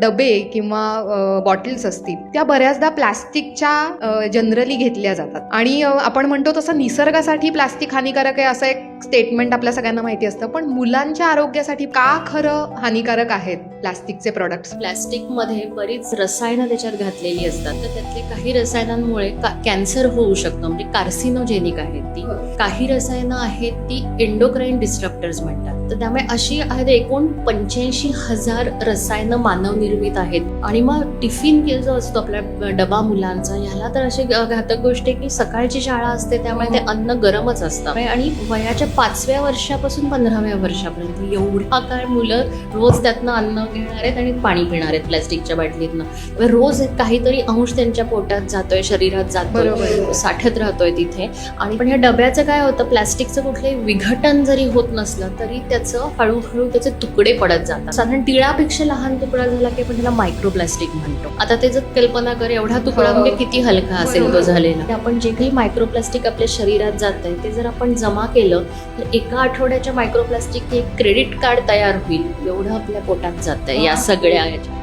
डबे किंवा बॉटल्स असतील त्या बऱ्याचदा प्लास्टिकच्या जनरली घेतल्या जातात. आणि आपण म्हणतो तसं निसर्गासाठी प्लास्टिक हानिकारक आहे असं एक स्टेटमेंट आपल्या सगळ्यांना माहिती असतं पण मुलांच्या आरोग्यासाठी का खरं हानिकारक आहेत? प्लास्टिकचे प्रोडक्ट्स प्लॅस्टिकमध्ये बरीच रसायनं त्याच्यात घातलेली असतात. तर त्यातले काही रसायनांमुळे का- कॅन्सर होऊ शकतं. म्हणजे कार्सिनोजेनिक आहेत ती. काही रसायनं आहेत ती एंडोक्राईन डिस्ट्रप्टर्स म्हणतात. तर त्यामुळे अशी आहेत एकूण पंच्याऐंशी हजार रसायनं मानवनिर्मित आहेत. आणि मग टिफिन जो असतो आपला डबा मुलांचा ह्याला तर अशी घातक गोष्ट आहे की सकाळची शाळा असते त्यामुळे ते अन्न गरमच असतं. आणि वयाच्या पाचव्या वर्षापासून पंधराव्या वर्षापर्यंत एवढा काळ मुलं रोज त्यातनं अन्न घेणार आहेत आणि पाणी पिणार आहेत प्लॅस्टिकच्या बाटलीतनं रोज काहीतरी अंश त्यांच्या पोटात जातोय शरीरात जातोय. साठत राहतोय तिथे आणि पण ह्या डब्याचं काय होतं प्लॅस्टिकचं कुठलंही विघटन जरी होत नसलं तरी त्याचं हळूहळू त्याचे तुकडे पडत जातात साधारण तिळापेक्षा लहान तुकडा झाला की आपण त्याला मायक्रोप्लास्टिक म्हणतो आता ते जर कल्पना कर एवढा तुकडा हो. म्हणजे किती हलका असेल तो. झालेला आपण जे काही मायक्रोप्लास्टिक आपल्या शरीरात जात आहे ते जर आपण जमा केलं तर एका आठवड्याच्या मायक्रोप्लास्टिक एक क्रेडिट कार्ड तयार होईल एवढं आपल्या पोटात जात जातं या सगळ्या याच्या